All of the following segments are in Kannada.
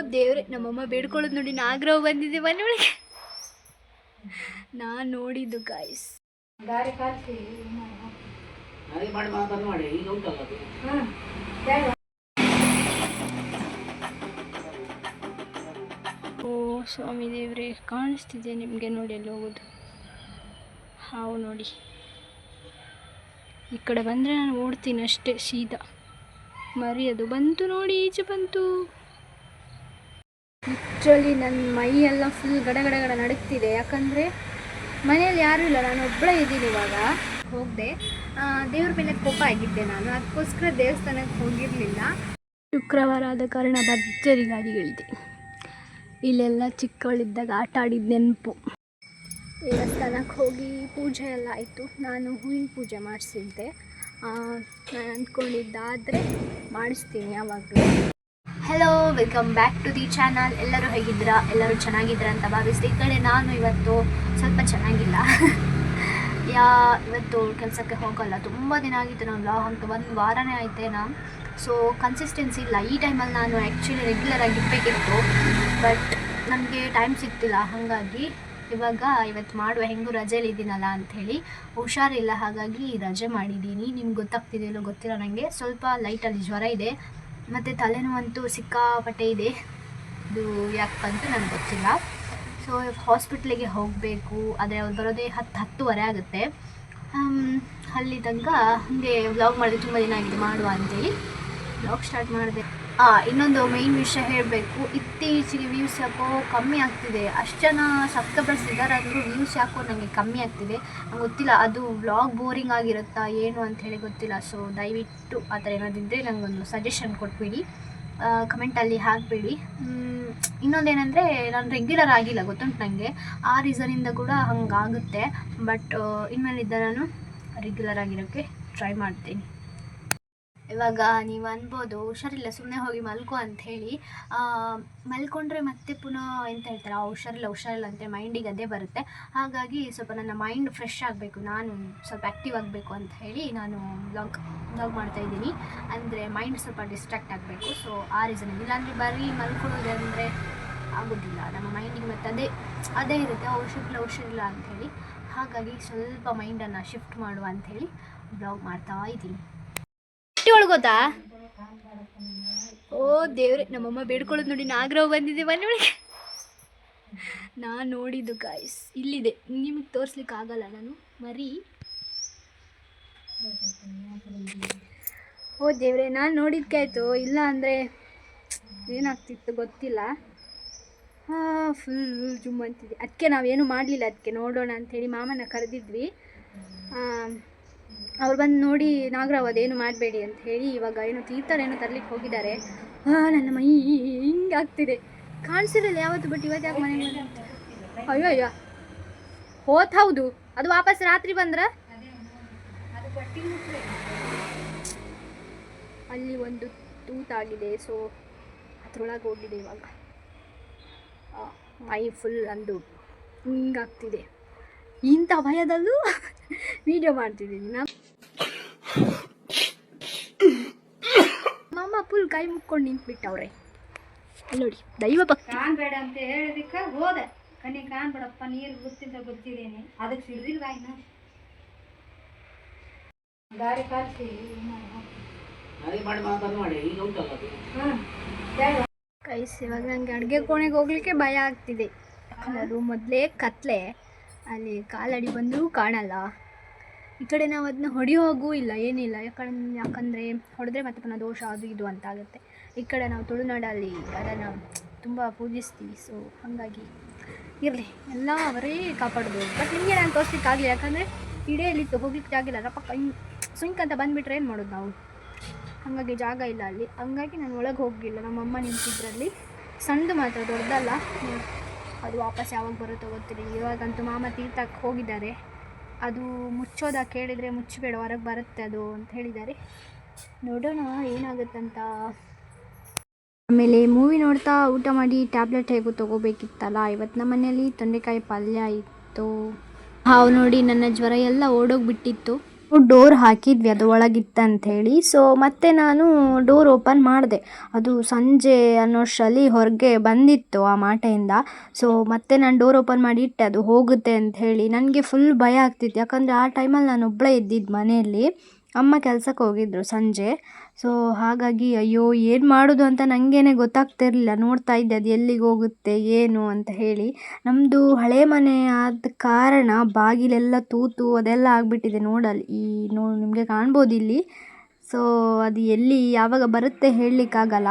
ದೇವ್ರೆ ನಮ್ಮಮ್ಮ ಬೇಡ್ಕೊಳ್ಳೋದು ನೋಡಿ ನಾಗರಾವ್ ಬಂದಿದೆ ನೋಡಿ ನಾನು ನೋಡಿದ್ದು ಗಾಯ್ಸ್ ದಾರಿ ಓ ಸ್ವಾಮಿ ದೇವ್ರೆ ಕಾಣಿಸ್ತಿದೆ ನಿಮಗೆ ನೋಡಿ ಅಲ್ಲಿ ಹೋಗೋದು. ಹಾವು ನೋಡಿ. ಈ ಕಡೆ ಬಂದರೆ ನಾನು ಓಡ್ತೀನಿ ಅಷ್ಟೇ ಸೀದಾ. ಮರಿ ಅದು ಬಂತು ನೋಡಿ ಈಚೆ ಬಂತು. ಲಿಟ್ರಲಿ ನನ್ನ ಮೈ ಎಲ್ಲ ಫುಲ್ ಗಡಗಡಗಡ ಗಡ ಗಡ ನಡುಗ್ತಿದೆ ಯಾಕಂದರೆ ಮನೆಯಲ್ಲಿ ಯಾರೂ ಇಲ್ಲ, ನಾನು ಒಬ್ಬಳೇ ಇದ್ದೀನಿ ಇವಾಗ. ಹೋಗದೆ. ದೇವ್ರ ಮೇಲೆ ಕೋಪ ಆಗಿದ್ದೆ ನಾನು. ಅದಕ್ಕೋಸ್ಕರ ದೇವಸ್ಥಾನಕ್ಕೆ ಹೋಗಿರಲಿಲ್ಲ. ಶುಕ್ರವಾರ ಆದ ಕಾರಣ ಭರ್ಜರಿ ಗಾಡಿಗಳಿದೆ ಇಲ್ಲೆಲ್ಲ ಚಿಕ್ಕವಳಿದ್ದಾಗ ಆಟ ಆಡಿದ ನೆನಪು. ದೇವಸ್ಥಾನಕ್ಕೆ ಹೋಗಿ ಪೂಜೆ ಎಲ್ಲ ಆಯಿತು. ನಾನು ಹೂವಿನ ಪೂಜೆ ಮಾಡಿಸಿದ್ದೆ. ನಾನು ಅಂದ್ಕೊಂಡಿದ್ದಾದರೆ ಮಾಡಿಸ್ತೀನಿ ಯಾವಾಗಲೂ. Hello welcome back to the channel ಎಲ್ಲರೂ ಹೇಗಿದ್ದೀರಾ? ಎಲ್ಲರೂ ಚೆನ್ನಾಗಿದ್ದೀರಾ ಅಂತ ಭಾವಿಸ್ದೆ ಈ ಕಡೆ ನಾನು ಇವತ್ತು ಸ್ವಲ್ಪ ಚೆನ್ನಾಗಿಲ್ಲ. ಯಾ, ಇವತ್ತು ಕೆಲಸಕ್ಕೆ ಹೋಗಲ್ಲ. ತುಂಬ ದಿನ ಆಗಿತ್ತು. ನಾನು ಲಾಗ್ ಅಂತ ಒಂದು ವಾರನೇ ಆಯ್ತೇನಾ ಸೊ ಕನ್ಸಿಸ್ಟೆನ್ಸಿ ಇಲ್ಲ. ಈ ಟೈಮಲ್ಲಿ ನಾನು ಆ್ಯಕ್ಚುಲಿ ರೆಗ್ಯುಲರ್ ಆಗಿ ಇರಬೇಕಿತ್ತು. ಬಟ್ ನನಗೆ ಟೈಮ್ ಸಿಗ್ತಿಲ್ಲ. ಹಾಗಾಗಿ ಇವಾಗ ಇವತ್ತು ಮಾಡುವ ಹೆಂಗೂ ರಜೆಯಲ್ಲಿ ಇದ್ದೀನಲ್ಲ ಅಂಥೇಳಿ ಹುಷಾರಿಲ್ಲ. ಹಾಗಾಗಿ ರಜೆ ಮಾಡಿದ್ದೀನಿ ನಿಮ್ಗೆ ಗೊತ್ತಾಗ್ತಿದೆಯಲ್ಲೋ ಗೊತ್ತಿಲ್ಲ ನನಗೆ ಸ್ವಲ್ಪ ಲೈಟಲ್ಲಿ ಜ್ವರ ಇದೆ. ಮತ್ತು ತಲೆನೋವಂತೂ ಸಿಕ್ಕಾಪಟ್ಟೆ ಇದೆ. ಇದು ಯಾಕಂತ ನನಗೆ ಗೊತ್ತಿಲ್ಲ. ಸೊ ಹಾಸ್ಪಿಟ್ಲಿಗೆ ಹೋಗಬೇಕು. ಆದರೆ ಅವ್ರು ಬರೋದೇ ಹತ್ತು ಹತ್ತುವರೆ ಆಗುತ್ತೆ. ಅಲ್ಲಿ ತನಕ ಹಾಗೆ ವ್ಲಾಗ್ ಮಾಡಿದೆ ತುಂಬ ದಿನ ಆಗಿದೆ. ಮಾಡುವ ಅಂತೇಳಿ. ವ್ಲಾಗ್ ಸ್ಟಾರ್ಟ್ ಮಾಡಿದೆ ಇನ್ನೊಂದು ಮೇಯ್ನ್ ವಿಷಯ ಹೇಳಬೇಕು. ಇತ್ತೀಚೆಗೆ ವ್ಯೂಸ್ ಯಾಕೋ ಕಮ್ಮಿ ಆಗ್ತಿದೆ. ಅಷ್ಟು ಜನ ಸಬ್ಸ್ಕ್ರೈಬರ್ಸ್ ಇದ್ದಾರೆ ಅಂದರೂ ವ್ಯೂಸ್ ಯಾಕೋ ನನಗೆ ಕಮ್ಮಿ ಆಗ್ತಿದೆ. ನಂಗೆ ಗೊತ್ತಿಲ್ಲ, ಅದು ವ್ಲಾಗ್ ಬೋರಿಂಗ್ ಆಗಿರುತ್ತಾ ಏನು ಅಂತ ಹೇಳಿ ಗೊತ್ತಿಲ್ಲ. ಸೊ ದಯವಿಟ್ಟು ಆ ಥರ ಏನಾದಿದ್ದರೆ ನನಗೊಂದು ಸಜೆಷನ್ ಕೊಟ್ಬಿಡಿ. ಕಮೆಂಟಲ್ಲಿ ಹಾಕಬೇಡಿ. ಇನ್ನೊಂದೇನೆಂದರೆ ನಾನು ರೆಗ್ಯುಲರ್ ಆಗಿಲ್ಲ, ಗೊತ್ತುಂಟು ನನಗೆ ಆ ರೀಸನಿಂದ ಕೂಡ ಹಂಗಾಗುತ್ತೆ. ಬಟ್ ಇನ್ಮೇಲಿದ್ದ ನಾನು ರೆಗ್ಯುಲರ್ ಆಗಿರೋಕ್ಕೆ ಟ್ರೈ ಮಾಡ್ತೀನಿ. ಇವಾಗ ನೀವು ಅನ್ಬೋದು, ಹುಷಾರಿಲ್ಲ ಸುಮ್ಮನೆ ಹೋಗಿ ಮಲ್ಕೋ ಅಂತ ಹೇಳಿ ಮಲ್ಕೊಂಡ್ರೆ ಮತ್ತೆ ಪುನಃ ಎಂತ ಹೇಳ್ತಾರೆ ಹುಷಾರಿಲ್ಲ ಹುಷಾರಿಲ್ಲ ಅಂತ ಮೈಂಡಿಗೆ ಅದೇ ಬರುತ್ತೆ. ಹಾಗಾಗಿ ಸ್ವಲ್ಪ ನನ್ನ ಮೈಂಡ್ ಫ್ರೆಶ್ ಆಗಬೇಕು, ನಾನು ಸ್ವಲ್ಪ ಆ್ಯಕ್ಟಿವ್ ಆಗಬೇಕು ಅಂತ ಹೇಳಿ ನಾನು ಬ್ಲಾಗ್ ಬ್ಲಾಗ್ ಮಾಡ್ತಾ ಇದ್ದೀನಿ. ಅಂದರೆ ಮೈಂಡ್ ಸ್ವಲ್ಪ ಡಿಸ್ಟ್ರಾಕ್ಟ್ ಆಗಬೇಕು ಸೊ ಆ ರೀಸನ್ ಇಲ್ಲಾಂದರೆ ಬರೀ ಮಲ್ಕೊಳ್ಳೋದು ಅಂದರೆ ಆಗೋದಿಲ್ಲ, ನಮ್ಮ ಮೈಂಡಿಗೆ ಮತ್ತೆ ಅದೇ ಅದೇ ಇರುತ್ತೆ ಹುಷಾರಿಲ್ಲ ಹುಷಾರಿಲ್ಲ ಅಂಥೇಳಿ ಹಾಗಾಗಿ ಸ್ವಲ್ಪ ಮೈಂಡನ್ನು ಶಿಫ್ಟ್ ಮಾಡುವ ಅಂಥೇಳಿ ಬ್ಲಾಗ್ ಮಾಡ್ತಾ ಇದ್ದೀನಿ. ಒಳಗೋತಾ ಓ ದೇವ್ರೆ, ನಮ್ಮಮ್ಮ ಬೇಡ್ಕೊಳ್ಳೋದು ನೋಡಿ ನಾಗರಾವ್ ಬಂದಿದೆ ನೋಡಿ ನಾನು ನೋಡಿದ್ದು ಗಾಯ್ಸ್ ಇಲ್ಲಿದೆ. ನಿಮಗೆ ತೋರಿಸ್ಲಿಕ್ಕೆ ಆಗಲ್ಲ ನಾನು, ಮರಿ. ಓ ದೇವ್ರೆ, ನಾನು ನೋಡಿದ್ಕಾಯ್ತು ಇಲ್ಲ ಅಂದರೆ ಏನಾಗ್ತಿತ್ತು ಗೊತ್ತಿಲ್ಲ. ಹಾಂ ಫುಲ್ ಜುಮ್ ಅಂತಿದೆ ಅದಕ್ಕೆ ನಾವೇನು ಮಾಡಲಿಲ್ಲ ಅದಕ್ಕೆ ನೋಡೋಣ ಅಂಥೇಳಿ ಮಾಮನ ಕರೆದಿದ್ವಿ. ಅವ್ರು ಬಂದು ನೋಡಿ ನಾಗರಾವ್ ಅದೇನು ಮಾಡಬೇಡಿ ಅಂತ ಹೇಳಿ ಇವಾಗ ಏನೋ ತೀರ್ಥರೇನೋ ತರ್ಲಿಕ್ಕೆ ಹೋಗಿದ್ದಾರೆ. ಹಾಂ ನನ್ನ ಮೈ ಹಿಂಗೆ ಆಗ್ತಿದೆ. ಕಾಣಿಸಿರಲ್ಲ ಯಾವತ್ತು ಬಟ್ ಇವತ್ತು ಯಾಕೆ ಬಂದೆ? ಅಯ್ಯೋ ಅಯ್ಯೋ. ಹೋತ್ ಹೌದು. ಅದು ವಾಪಸ್ ರಾತ್ರಿ ಬಂದ್ರೆ? ಅಲ್ಲಿ ಒಂದು ತೂತಾಗಿದೆ ಸೊ ಅದ್ರೊಳಗೆ ಹೋಗಿದೆ ಇವಾಗ. ಆ, ಮೈ ಫುಲ್ ಅಂದು ಹಿಂಗಾಗ್ತಿದೆ ಇಂಥ ಭಯದಲ್ಲೂ ವಿಡಿಯೋ ಮಾಡ್ತಿದ್ದೀನಿ ನಾನು. ಮಾಮ ಫುಲ್ ಕೈ ಮುಕ್ಕೊಂಡು ನಿಂತ್ಬಿಟ್ಟವ್ರೆ. ನೋಡಿ ದೈವ ಭಕ್ತಿ. ಕಾಣ್ಬೇಡ ಅಂತ ಹೇಳಿದಕ್ಕೆ ಹೋದೆ. ಕಣ್ಣಿ ಕಾಣ್ಬೇಡಪ್ಪ ನೀರು ಗೊತ್ತಿದ್ದ ಗೊತ್ತಿದ್ದೇನೆ ಅದಕ್ಕೆ ಸಿಡ್ದಿಲ್ಲ ಇನ್ನ? ದಾರಿ ಕಾಲ್ಸಿ ಕೈಸ್ ಇವಾಗ ನನಗೆ ಅಡುಗೆ ಕೋಣೆಗೆ ಹೋಗ್ಲಿಕ್ಕೆ ಭಯ ಆಗ್ತಿದೆ. ಯಾಕಂದ್ರೆ ಅದು ಮೊದಲೇ ಕತ್ಲೆ. ಅಲ್ಲಿ ಕಾಲಡಿ ಬಂದರೂ ಕಾಣಲ್ಲ. ಈ ಕಡೆ ನಾವು ಅದನ್ನ ಹೊಡೆಯೋಗೂ ಇಲ್ಲ, ಏನಿಲ್ಲ. ಯಾಕಂದ್ರೆ ಯಾಕಂದರೆ ಹೊಡೆದ್ರೆ ಮತ್ತೆ ಪುನಃ ದೋಷ, ಅದು ಇದು ಅಂತ ಆಗುತ್ತೆ ಈ ಕಡೆ ನಾವು ತುಳುನಾಡಲ್ಲಿ ಅದನ್ನು ತುಂಬ ಪೂಜಿಸ್ತೀವಿ ಸೊ ಹಾಗಾಗಿ ಇರಲಿ. ಎಲ್ಲ ಅವರೇ ಕಾಪಾಡ್ಬೋದು ಬಟ್ ನಿಮಗೆ ನಾನು ತೋರಿಸ್ಲಿಕ್ಕೆ ಆಗಲಿ ಯಾಕಂದರೆ ಇಡೇಲಿ ಹೋಗ್ಲಿಕ್ಕೆ ಜಾಗ ಇಲ್ಲ. ಅಪ್ಪ ಕೈ, ಸುಂಕ್ ಅಂತ ಬಂದುಬಿಟ್ರೆ ಏನು ಮಾಡೋದು ನಾವು? ಹಾಗಾಗಿ ಜಾಗ ಇಲ್ಲ ಅಲ್ಲಿ. ಹಂಗಾಗಿ ನಾನು ಒಳಗೆ ಹೋಗಿಲ್ಲ ನಮ್ಮ ಅಮ್ಮ ನಿಂತಿದ್ರಲ್ಲಿ. ಸಣ್ಣದು ಮಾತ್ರ, ದೊಡ್ಡದಲ್ಲ. ಅದು ವಾಪಸ್ ಯಾವಾಗ ಬರುತ್ತೋ ಗೊತ್ತಿಲ್ಲ. ಇವಾಗಂತೂ ಮಾಮ ತೀರ್ಥಕ್ಕೆ ಹೋಗಿದ್ದಾರೆ. ಅದು ಮುಚ್ಚೋದ ಕೇಳಿದರೆ ಮುಚ್ಚಬೇಡ, ಹೊರಗೆ ಬರುತ್ತೆ ಅದು ಅಂತ ಹೇಳಿದ್ದಾರೆ. ನೋಡೋಣ ಏನಾಗುತ್ತಂತ. ಆಮೇಲೆ ಮೂವಿ ನೋಡ್ತಾ ಊಟ ಮಾಡಿ ಟ್ಯಾಬ್ಲೆಟ್ ಹೇಗೂ ತೊಗೋಬೇಕಿತ್ತಲ್ಲ ಇವತ್ತು ನಮ್ಮ ಮನೆಯಲ್ಲಿ ತೊಂಡೆಕಾಯಿ ಪಲ್ಯ ಇತ್ತು. ಹಾವು ನೋಡಿ ನನ್ನ ಜ್ವರ ಎಲ್ಲ ಓಡೋಗ್ಬಿಟ್ಟಿತ್ತು. ಡೋರ್ ಹಾಕಿದ್ವಿ, ಅದು ಒಳಗಿತ್ತಂತ ಹೇಳಿ ಸೊ ಮತ್ತೆ ನಾನು ಡೋರ್ ಓಪನ್ ಮಾಡಿದೆ. ಅದು ಸಂಜೆ ಅನ್ನೋಷ್ಟರಲ್ಲಿ ಹೊರಗೆ ಬಂದಿತ್ತು ಆ ಮಾಟೆಯಿಂದ. ಸೊ ಮತ್ತೆ ನಾನು ಡೋರ್ ಓಪನ್ ಮಾಡಿ ಇಟ್ಟೆ, ಅದು ಹೋಗುತ್ತೆ ಅಂತ ಹೇಳಿ ನನಗೆ ಫುಲ್ ಭಯ ಆಗ್ತಿತ್ತು. ಯಾಕಂದರೆ ಆ ಟೈಮಲ್ಲಿ ನಾನು ಒಬ್ಬಳೇ ಇದ್ದಿದ್ದು ಮನೆಯಲ್ಲಿ. ಅಮ್ಮ ಕೆಲ್ಸಕ್ಕೆ ಹೋಗಿದ್ರು ಸಂಜೆ. ಸೊ ಹಾಗಾಗಿ ಅಯ್ಯೋ, ಏನು ಮಾಡೋದು ಅಂತ ನನಗೇನೆ ಗೊತ್ತಾಗ್ತಿರಲಿಲ್ಲ. ನೋಡ್ತಾ ಇದ್ದೆ, ಅದು ಎಲ್ಲಿಗೆ ಹೋಗುತ್ತೆ, ಏನು ಅಂತ ಹೇಳಿ. ನಮ್ಮದು ಹಳೆ ಮನೆ ಆದ ಕಾರಣ ಬಾಗಿಲೆಲ್ಲ ತೂತು ಅದೆಲ್ಲ ಆಗಿಬಿಟ್ಟಿದೆ ನೋಡಲ್ಲಿ ಈ ನೋ, ನಿಮಗೆ ಕಾಣ್ಬೋದು ಇಲ್ಲಿ? ಸೊ ಅದು ಎಲ್ಲಿ, ಯಾವಾಗ ಬರುತ್ತೆ ಹೇಳಲಿಕ್ಕಾಗಲ್ಲ.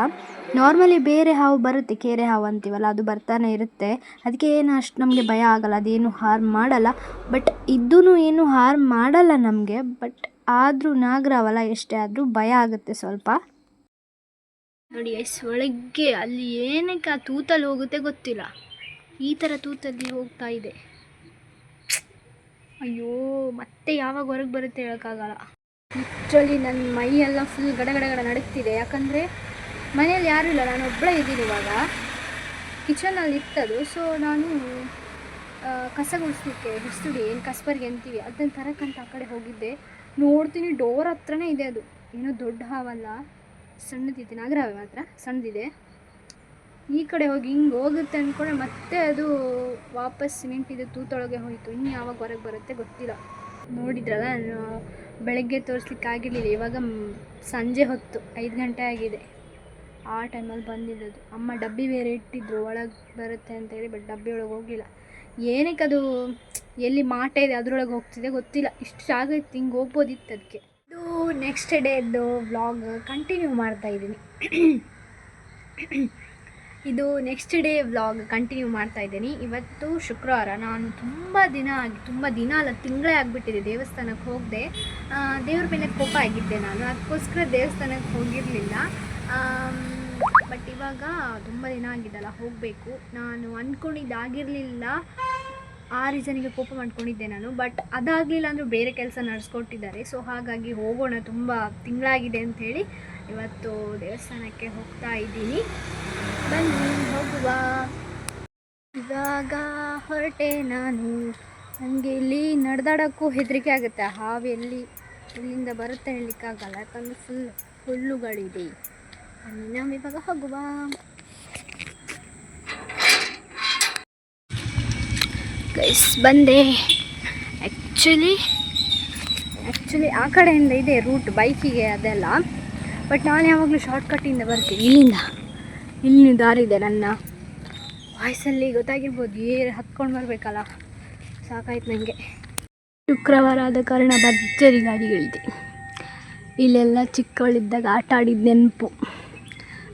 ನಾರ್ಮಲಿ ಬೇರೆ ಹಾವು ಬರುತ್ತೆ, ಕೇರೆ ಹಾವು ಅಂತೀವಲ್ಲ, ಅದು ಬರ್ತಾನೆ ಇರುತ್ತೆ. ಅದಕ್ಕೆ ಏನು ಅಷ್ಟು ನಮಗೆ ಭಯ ಆಗಲ್ಲ, ಅದೇನು ಹಾರ್ಮ್ ಮಾಡಲ್ಲ. ಬಟ್ ಇದ್ದೂ ಏನು ಹಾರ್ಮ್ ಮಾಡಲ್ಲ ನಮಗೆ ಬಟ್ ಆದರೂ ನಾಗರಾವಲ್ಲ, ಎಷ್ಟೇ ಆದರೂ ಭಯ ಆಗುತ್ತೆ ಸ್ವಲ್ಪ. ನೋಡಿ ಎಸ್ ಒಳಗೆ ಅಲ್ಲಿ ಏನಕ್ಕೆ ಆ ತೂತಲ್ಲಿ ಹೋಗುತ್ತೆ ಗೊತ್ತಿಲ್ಲ. ಈ ಥರ ತೂತಲ್ಲಿ ಹೋಗ್ತಾ ಇದೆ. ಅಯ್ಯೋ, ಮತ್ತೆ ಯಾವಾಗ ಹೊರಗೆ ಬರುತ್ತೆ ಹೇಳೋಕ್ಕಾಗಲ್ಲ. ಇಷ್ಟರಲ್ಲಿ ನನ್ನ ಮೈಯೆಲ್ಲ ಫುಲ್ ಗಡ ಗಡ ಗಡ ನಡುಗ್ತಿದೆ. ಯಾಕಂದರೆ ಮನೆಯಲ್ಲಿ ಯಾರೂ ಇಲ್ಲ, ನಾನು ಒಬ್ಬಳೇ ಇದ್ದೀನಿ ಇವಾಗ. ಕಿಚನಲ್ಲಿ ಇತ್ತದು ಸೊ ನಾನು ಕಸ ಗುಡಿಸ್ಲಿಕ್ಕೆ ಹಿಸ್ದುಡಿ ಏನು, ಕಸ್ಬರ್ಗೆ ಅಂತೀವಿ ಅದನ್ನು ತರಕ್ಕಂತ ಆ ಕಡೆ ಹೋಗಿದ್ದೆ. ನೋಡ್ತೀನಿ ಡೋರ್ ಹತ್ರನೇ ಇದೆ ಅದು. ಏನೋ ದೊಡ್ಡ ಹಾವಲ್ಲ ಸಣ್ಣದಿದೆ ನಾಗರಾವೆ ಮಾತ್ರ ಸಣ್ಣದಿದೆ ಈ ಕಡೆ ಹೋಗಿ ಹಿಂಗೆ ಹೋಗುತ್ತೆ ಅಂದ್ಕೊಂಡ್ರೆ ಮತ್ತೆ ಅದು ವಾಪಸ್ ಸಿಮೆಂಟಿದೆ ತೂತೊಳಗೆ ಹೋಯಿತು. ಇನ್ನು ಯಾವಾಗ ಹೊರಗೆ ಬರುತ್ತೆ ಗೊತ್ತಿಲ್ಲ. ನೋಡಿದ್ರಲ್ಲ, ನಾನು ಬೆಳಗ್ಗೆ ತೋರಿಸ್ಲಿಕ್ಕೆ ಆಗಿರಲಿಲ್ಲ. ಇವಾಗ ಸಂಜೆ ಹೊತ್ತು, ಐದು ಗಂಟೆ ಆಗಿದೆ. ಆ ಟೈಮಲ್ಲಿ ಬಂದಿದ್ದದು. ಅಮ್ಮ ಡಬ್ಬಿ ಬೇರೆ ಇಟ್ಟಿದ್ರು, ಒಳಗೆ ಬರುತ್ತೆ ಅಂತ ಹೇಳಿ, ಬಟ್ ಡಬ್ಬಿ ಒಳಗೆ ಹೋಗಿಲ್ಲ ಏನಕ್ಕೆ ಅದು ಎಲ್ಲಿ ಮಾಟ ಇದೆ, ಅದರೊಳಗೆ ಹೋಗ್ತಿದೆ ಗೊತ್ತಿಲ್ಲ. ಇಷ್ಟು ಜಾಗ ಇತ್ತು, ಹಿಂಗೆ ಹೋಗ್ಬೋದಿತ್ತು ಅದಕ್ಕೆ ಇದು ನೆಕ್ಸ್ಟ್ ಡೇದು ವ್ಲಾಗ್ ಕಂಟಿನ್ಯೂ ಮಾಡ್ತಾ ಇದ್ದೀನಿ. ಇದು ನೆಕ್ಸ್ಟ್ ಡೇ ವ್ಲಾಗ್ ಕಂಟಿನ್ಯೂ ಮಾಡ್ತಾ ಇದ್ದೀನಿ. ಇವತ್ತು ಶುಕ್ರವಾರ, ನಾನು ತುಂಬ ದಿನ ಆಗಿ, ತುಂಬ ದಿನ ಅಲ್ಲ, ತಿಂಗಳೇ ಆಗಿಬಿಟ್ಟಿದೆ ದೇವಸ್ಥಾನಕ್ಕೆ ಹೋಗದೆ. ದೇವ್ರ ಮೇಲೆ ಕೋಪ ಆಗಿದ್ದೆ ನಾನು, ಅದಕ್ಕೋಸ್ಕರ ದೇವಸ್ಥಾನಕ್ಕೆ ಹೋಗಿರಲಿಲ್ಲ. ಬಟ್ ಇವಾಗ ತುಂಬ ದಿನ ಆಗಿದ್ದಲ್ಲ, ಹೋಗಬೇಕು. ನಾನು ಅಂದ್ಕೊಂಡಿದ್ದಾಗಿರಲಿಲ್ಲ ಆ ರೀಸನಿಗೆ ಕೋಪ ಮಾಡ್ಕೊಂಡಿದ್ದೆ ನಾನು. ಬಟ್ ಅದಾಗಲಿಲ್ಲ ಅಂದರೂ ಬೇರೆ ಕೆಲಸ ನಡೆಸ್ಕೊಟ್ಟಿದ್ದಾರೆ. ಸೊ ಹಾಗಾಗಿ ಹೋಗೋಣ, ತುಂಬ ತಿಂಗಳಾಗಿದೆ ಅಂಥೇಳಿ ಇವತ್ತು ದೇವಸ್ಥಾನಕ್ಕೆ ಹೋಗ್ತಾ ಇದ್ದೀನಿ. ಬನ್ನಿ, ಹೋಗುವ. ಇವಾಗ ಹೊರಟೆ ನಾನು. ನನಗೆ ಇಲ್ಲಿ ನಡೆದಾಡೋಕ್ಕೂ ಹೆದರಿಕೆ ಆಗುತ್ತೆ. ಹಾವೆಲ್ಲಿ ಇಲ್ಲಿಂದ ಬರುತ್ತೆ ಹೇಳಲಿಕ್ಕಾಗಲ್ಲ ಯಾಕಂದರೆ ಫುಲ್ ಹುಲ್ಲುಗಳಿದೆ ನಾವು ಇವಾಗ ಹೋಗುವ ಗೈಸ್ ಬಂದೆ ಆ್ಯಕ್ಚುಲಿ ಆ್ಯಕ್ಚುಲಿ ಆ ಕಡೆಯಿಂದ ಇದೆ ರೂಟ್ ಬೈಕಿಗೆ ಅದೆಲ್ಲ. ಬಟ್ ನಾನು ಯಾವಾಗಲೂ ಶಾರ್ಟ್ಕಟ್ಟಿಂದ ಬರ್ತೀನಿ. ಇಲ್ಲಿಂದ. ಇಲ್ಲಿ ದಾರಿದೆ ನನ್ನ. ವಾಯ್ಸಲ್ಲಿ ಗೊತ್ತಾಗಿರ್ಬೋದು, ಏರ್ ಹತ್ಕೊಂಡು ಬರಬೇಕಲ್ಲ. ಸಾಕಾಯ್ತು ನನಗೆ ಶುಕ್ರವಾರ ಆದ ಕಾರಣ ಭರ್ಜರಿ ಗಾಡಿಗಳಿದೆ. ಇಲ್ಲೆಲ್ಲ ಚಿಕ್ಕವಳಿದ್ದಾಗ ಆಟ ಆಡಿದ ನೆನಪು.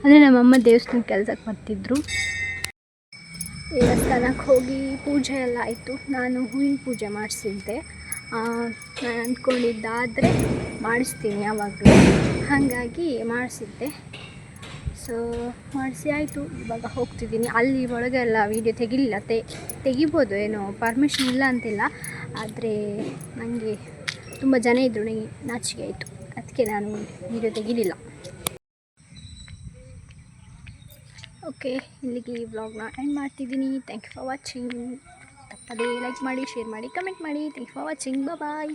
ಅಂದರೆ ನಮ್ಮಮ್ಮ ದೇವಸ್ಥಾನ ಕೆಲಸಕ್ಕೆ ಬರ್ತಿದ್ರು. ದೇವಸ್ಥಾನಕ್ಕೆ ಹೋಗಿ ಪೂಜೆ ಎಲ್ಲ ಆಯಿತು. ನಾನು ಹೂವಿನ ಪೂಜೆ ಮಾಡಿಸಿದ್ದೆ. ನಾನು ಅಂದ್ಕೊಂಡಿದ್ದಾದರೆ ಮಾಡಿಸ್ತೀನಿ ಯಾವಾಗಲೂ. ಹಾಗಾಗಿ ಮಾಡಿಸಿದ್ದೆ. ಸೊ ಮಾಡಿಸಿ ಆಯಿತು. ಇವಾಗ ಹೋಗ್ತಿದ್ದೀನಿ. ಅಲ್ಲಿ ಒಳಗೆಲ್ಲ ವೀಡಿಯೋ ತೆಗಿಲಿಲ್ಲ. ತೆ, ತೆಗಿಬೋದು ಏನೋ ಪರ್ಮಿಷನ್ ಇಲ್ಲ ಅಂತಿಲ್ಲ. ಆದರೆ ನನಗೆ ತುಂಬ ಜನ ಇದ್ದರು ನನಗೆ ನಾಚಿಕೆ ಆಯಿತು. ಅದಕ್ಕೆ ನಾನು ವೀಡಿಯೋ ತೆಗಿಲಿಲ್ಲ. ಓಕೆ, ಇಲ್ಲಿಗೆ ಈ ವ್ಲಾಗ್ನ ಎಂಡ್ ಮಾಡ್ತಿದ್ದೀನಿ. ಥ್ಯಾಂಕ್ ಯು ಫಾರ್ ವಾಚಿಂಗ್ ತಪ್ಪದೇ ಲೈಕ್ ಮಾಡಿ ಶೇರ್ ಮಾಡಿ ಕಮೆಂಟ್ ಮಾಡಿ. Thank you for watching bye